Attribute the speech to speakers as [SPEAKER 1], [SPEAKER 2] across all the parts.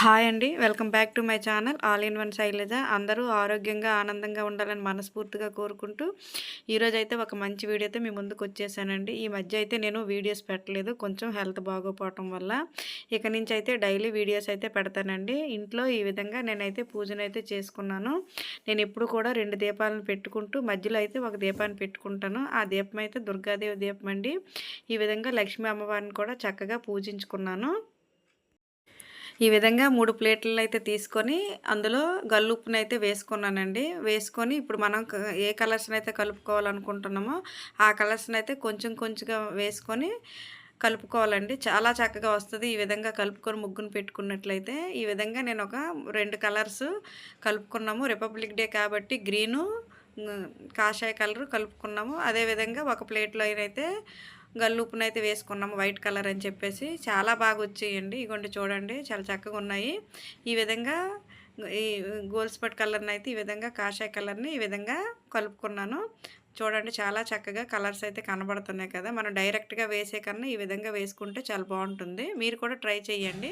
[SPEAKER 1] Hi అండి. Welcome back to my channel. All in one Shailaja. అందరూ ఆరోగ్యంగా ఆనందంగా ఉండాలని మనస్ఫూర్తిగా కోరుకుంటూ ఈరోజు అయితే ఒక మంచి వీడియోతో మీ ముందుకు వచ్చేసానండి. ఈ మధ్య అయితే నేను వీడియోస్ పెట్టలేదు. కొంచెం హెల్త్ బాగోపోవటం వల్ల ఇక నుంచి అయితే డైలీ వీడియోస్ అయితే పెడతానండి. ఇంట్లో ఈ విధంగా నేనైతే పూజను అయితే చేసుకున్నాను. నేను ఎప్పుడు కూడా రెండు దీపాలను పెట్టుకుంటూ మధ్యలో అయితే ఒక దీపాన్ని పెట్టుకుంటాను. ఆ దీపం అయితే దుర్గాదేవి దీపం అండి. ఈ విధంగా లక్ష్మీ అమ్మవారిని కూడా చక్కగా పూజించుకున్నాను. ఈ విధంగా మూడు ప్లేట్లను అయితే తీసుకొని అందులో గల్లుప్పుని అయితే వేసుకున్నానండి. వేసుకొని ఇప్పుడు మనం ఏ కలర్స్ని అయితే కలుపుకోవాలనుకుంటున్నామో ఆ కలర్స్ని అయితే కొంచెం కొంచెంగా వేసుకొని కలుపుకోవాలండి. చాలా చక్కగా వస్తుంది. ఈ విధంగా కలుపుకొని ముగ్గును పెట్టుకున్నట్లయితే ఈ విధంగా నేను ఒక రెండు కలర్స్ కలుపుకున్నాము. రిపబ్లిక్ డే కాబట్టి గ్రీను కాషాయ కలరు కలుపుకున్నాము. అదేవిధంగా ఒక ప్లేట్లో అయితే గల్లుప్పును అయితే వేసుకున్నాము వైట్ కలర్ అని చెప్పేసి. చాలా బాగా వచ్చేయండి ఇగోండి చూడండి చాలా చక్కగా ఉన్నాయి ఈ విధంగా ఈ గోల్స్పట్ కలర్ని అయితే ఈ విధంగా కాషాయ కలర్ని ఈ విధంగా కలుపుకున్నాను. చూడండి చాలా చక్కగా కలర్స్ అయితే కనబడుతున్నాయి కదా. మనం డైరెక్ట్గా వేసే కన్నా ఈ విధంగా వేసుకుంటే చాలా బాగుంటుంది. మీరు కూడా ట్రై చేయండి.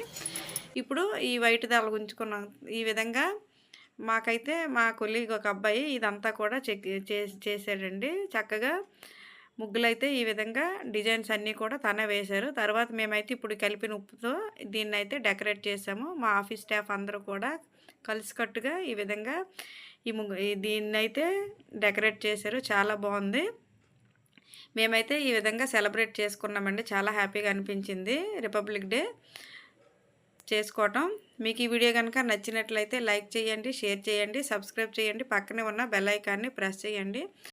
[SPEAKER 1] ఇప్పుడు ఈ వైట్ దాల్ ఉంచుకున్నాం ఈ విధంగా మాకైతే మా కొలీగ్ ఒక అబ్బాయి ఇదంతా కూడా చెక్ చేసాడండి. చక్కగా ముగ్గులైతే ఈ విధంగా డిజైన్స్ అన్నీ కూడా తనే వేశారు. తర్వాత మేమైతే ఇప్పుడు కలిపిన ఉప్పుతో దీన్ని అయితే డెకరేట్ చేసాము. మా ఆఫీస్ స్టాఫ్ అందరూ కూడా కలిసికట్టుగా ఈ విధంగా ఈ ముగ్గు దీన్ని అయితే డెకరేట్ చేశారు. చాలా బాగుంది. మేమైతే ఈ విధంగా సెలబ్రేట్ చేసుకున్నామండి. చాలా హ్యాపీగా అనిపించింది. రిపబ్లిక్ డే చేసుకోవటం. మీకు ఈ వీడియో కనుక నచ్చినట్లయితే లైక్ చేయండి షేర్ చేయండి సబ్స్క్రైబ్ చేయండి. పక్కనే ఉన్న బెల్ ఐకాన్ని ప్రెస్ చేయండి.